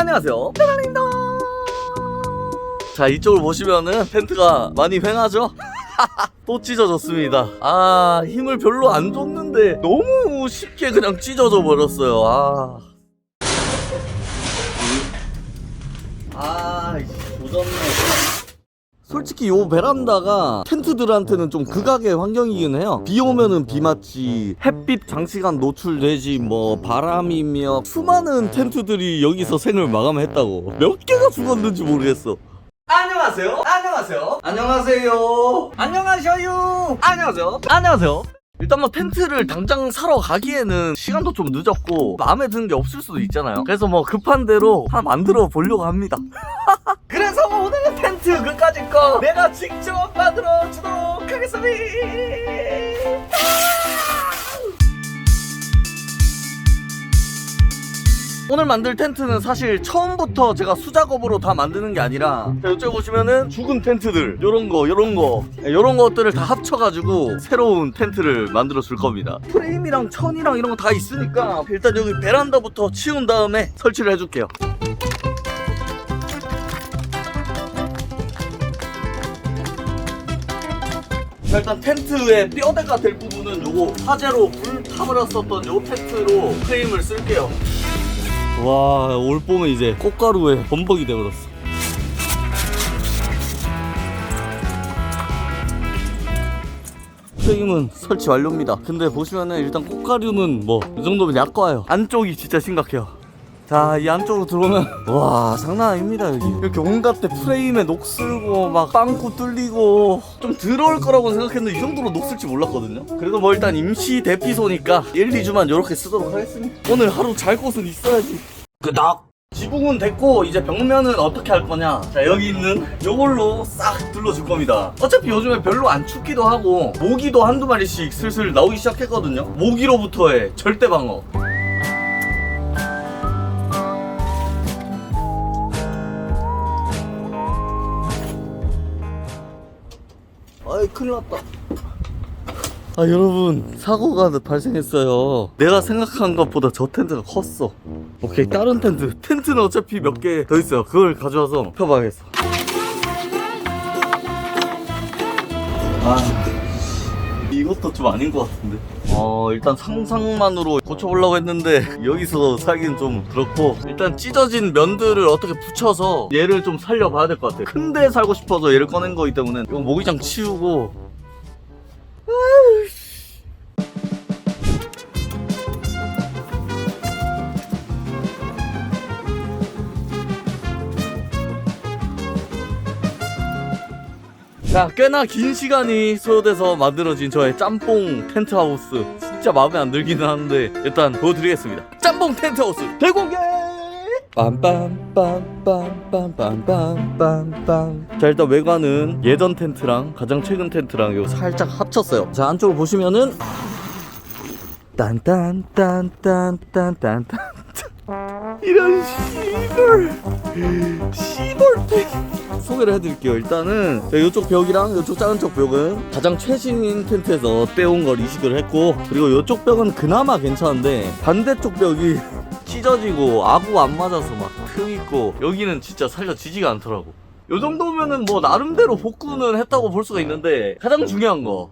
안녕하세요. 짜라린다. 자, 이쪽을 보시면은 텐트가 많이 횡하죠? 또 찢어졌습니다. 아, 힘을 별로 안 줬는데 너무 쉽게 그냥 찢어져 버렸어요. 아. 아, 조졌네. 솔직히 요 베란다가 텐트들한테는 좀 극악의 환경이긴 해요. 비 오면은 비 맞지, 햇빛 장시간 노출되지, 뭐 바람이며 수많은 텐트들이 여기서 생을 마감했다고. 몇 개가 죽었는지 모르겠어. 안녕하세요. 안녕하세요. 안녕하세요. 안녕하셔요. 안녕하세요. 안녕하세요. 일단 뭐 텐트를 당장 사러 가기에는 시간도 좀 늦었고 마음에 드는 게 없을 수도 있잖아요. 그래서 뭐 급한 대로 하나 만들어 보려고 합니다. 오늘은 텐트 그까짓 거 내가 직접 만들어 주도록 하겠습니다. 오늘 만들 텐트는 사실 처음부터 제가 수작업으로 다 만드는 게 아니라 자, 이쪽에 보시면은 죽은 텐트들 요런 거 요런 거 네, 요런 것들을 다 합쳐가지고 새로운 텐트를 만들어 줄 겁니다. 프레임이랑 천이랑 이런 거 다 있으니까 일단 여기 베란다부터 치운 다음에 설치를 해줄게요 자, 일단 텐트의 뼈대가 될 부분은 요거 화재로 불 타버렸었던 요 텐트로 프레임을 쓸게요 와, 올 봄에 이제 꽃가루에 범벅이 되버렸어. 프레임은 설치 완료입니다. 근데 보시면은 일단 꽃가루는 뭐 이 정도면 약과예요. 안쪽이 진짜 심각해요. 자, 이 안쪽으로 들어오면 와 장난 아닙니다 여기. 이렇게 온갖 데 프레임에 녹슬고 막 빵꾸 뚫리고 좀 들어올 거라고 생각했는데 이 정도로 녹슬지 몰랐거든요. 그래도 뭐 일단 임시 대피소니까 1, 2주만 이렇게 쓰도록 하겠습니다. 오늘 하루 잘 곳은 있어야지. 끄덕 지붕은 됐고 이제 벽면은 어떻게 할 거냐 자 여기 있는 요걸로 싹 둘러줄 겁니다 어차피 요즘에 별로 안 춥기도 하고 모기도 한두 마리씩 슬슬 나오기 시작했거든요 모기로부터의 절대 방어 아이 큰일 났다. 아 여러분 사고가 발생했어요. 내가 생각한 것보다 저 텐트가 컸어. 오케이 다른 텐트. 텐트는 어차피 몇 개 더 있어요. 그걸 가져와서 펴봐야겠어. 아 이것도 좀 아닌 것 같은데. 어 일단 상상만으로 고쳐보려고 했는데 여기서 살긴 좀 그렇고 일단 찢어진 면들을 어떻게 붙여서 얘를 좀 살려봐야 될 것 같아 큰데 살고 싶어서 얘를 꺼낸 거기 때문에 이거 모기장 치우고 자, 꽤나 긴 시간이 소요돼서 만들어진 저의 짬뽕 텐트하우스. 진짜 마음에 안 들기는 하는데 일단 보여드리겠습니다. 짬뽕 텐트하우스 대공개! 빰빰빰빰빰빰빰빰 자 일단 외관은 예전 텐트랑 가장 최근 텐트랑 이거 살짝 합쳤어요 자 안쪽을 보시면은 딴딴딴딴딴딴딴 이런 씨발 씨발 소개를 해드릴게요. 일단은 이쪽 벽이랑 이쪽 작은 쪽 벽은 가장 최신인 텐트에서 떼온 걸 이식을 했고 그리고 이쪽 벽은 그나마 괜찮은데 반대쪽 벽이 찢어지고 아구 안 맞아서 막틈 있고 여기는 진짜 살려지지가 않더라고. 요 정도면은 뭐 나름대로 복구는 했다고 볼 수가 있는데 가장 중요한 거.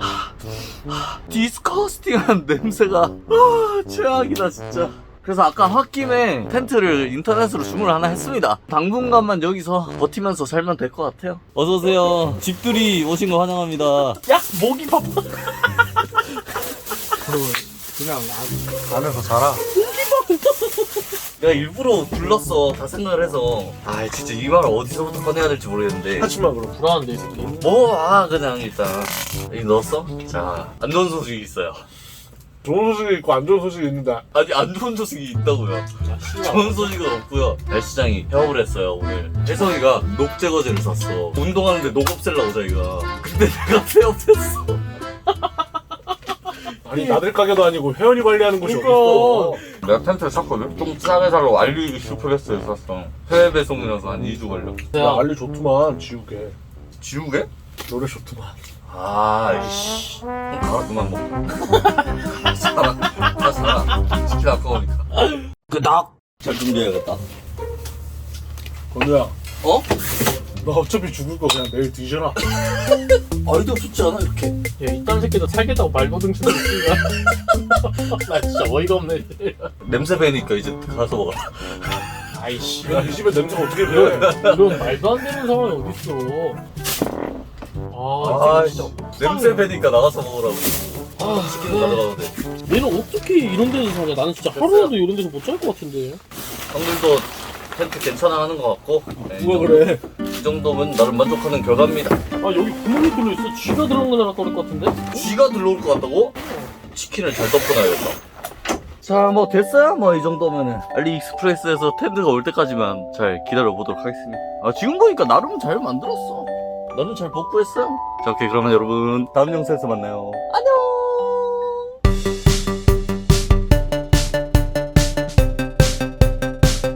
하, 하, 디스커스팅한 냄새가 아, 최악이다 진짜 그래서 아까 홧김에 텐트를 인터넷으로 주문을 하나 했습니다. 당분간만 여기서 버티면서 살면 될 것 같아요. 어서오세요. 집들이 오신 거 환영합니다. 야, 목이 바빠. 그냥 안, 안에서 자라. 내가 일부러 불렀어. 다 생각을 해서. 아, 진짜 이 말을 어디서부터 꺼내야 될지 모르겠는데. 하지만 그럼 불안한데 이 새끼. 뭐, 아, 그냥 일단. 여기 넣었어? 자, 안 좋은 소식이 있어요. 좋은 소식이 있고 안 좋은 소식이 있는데 아니, 안 좋은 소식이 있다고요. 좋은 소식은 없고요. 헬스장이 폐업을 했어요 오늘. 혜성이가 녹 제거제를 샀어. 운동하는데 녹 없앨라고 자기가. 근데 내가 폐업했어. 아니 나들 가게도 아니고 회원이 관리하는 곳이 그러니까. 어딨어. 내가 텐트를 샀거든? 좀 싸게 살라고 알리 슈퍼게스트에서 샀어. 해외 배송이라서 한 2주 걸려. 야 알리 좋더만 지우개. 지우개? 노래 좋더만. 아, 이씨. 가라 그만 먹고. 가라, 가라, 가라. 치킨 아까우니까. 끄덕! 잘 준비해야겠다. 건우야 어? 너 어차피 죽을 거 그냥 내일 뒤져라 아이디어 좋지 않아 이렇게 야 이딴 새끼도 살겠다고 말도 등치는 새끼가 나 진짜 어이가 없네 냄새 배니까 이제 가서 먹어. 아이씨 야이 집에 냄새가 어떻게 배 이런 말도 안 되는 상황이 어딨어 아, 아, 진짜 냄새 배니까 나가서 먹으라고. 아, 치킨은 가져가도 돼. 얘는 어떻게 이런 데서 사냐? 나는 진짜 하루라도 이런 데서 못 잘 것 같은데. 형들도 텐트 괜찮아 하는 것 같고. 네, 이 누가 정도- 그래? 이 정도면 나름 만족하는 결과입니다. 아 여기 구멍이 뚫려 있어. 쥐가 들어간 거잖아 그럴 것 같은데? 쥐가 들러올 것 같다고? 치킨을 잘 덮어놔야겠다. 자 뭐 됐어요? 뭐 이 정도면은. 알리익스프레스에서 텐트가 올 때까지만 잘 기다려 보도록 하겠습니다. 아 지금 보니까 나름 잘 만들었어 나름 잘 복구했어요 자 오케이. 그러면 여러분 다음 영상에서 만나요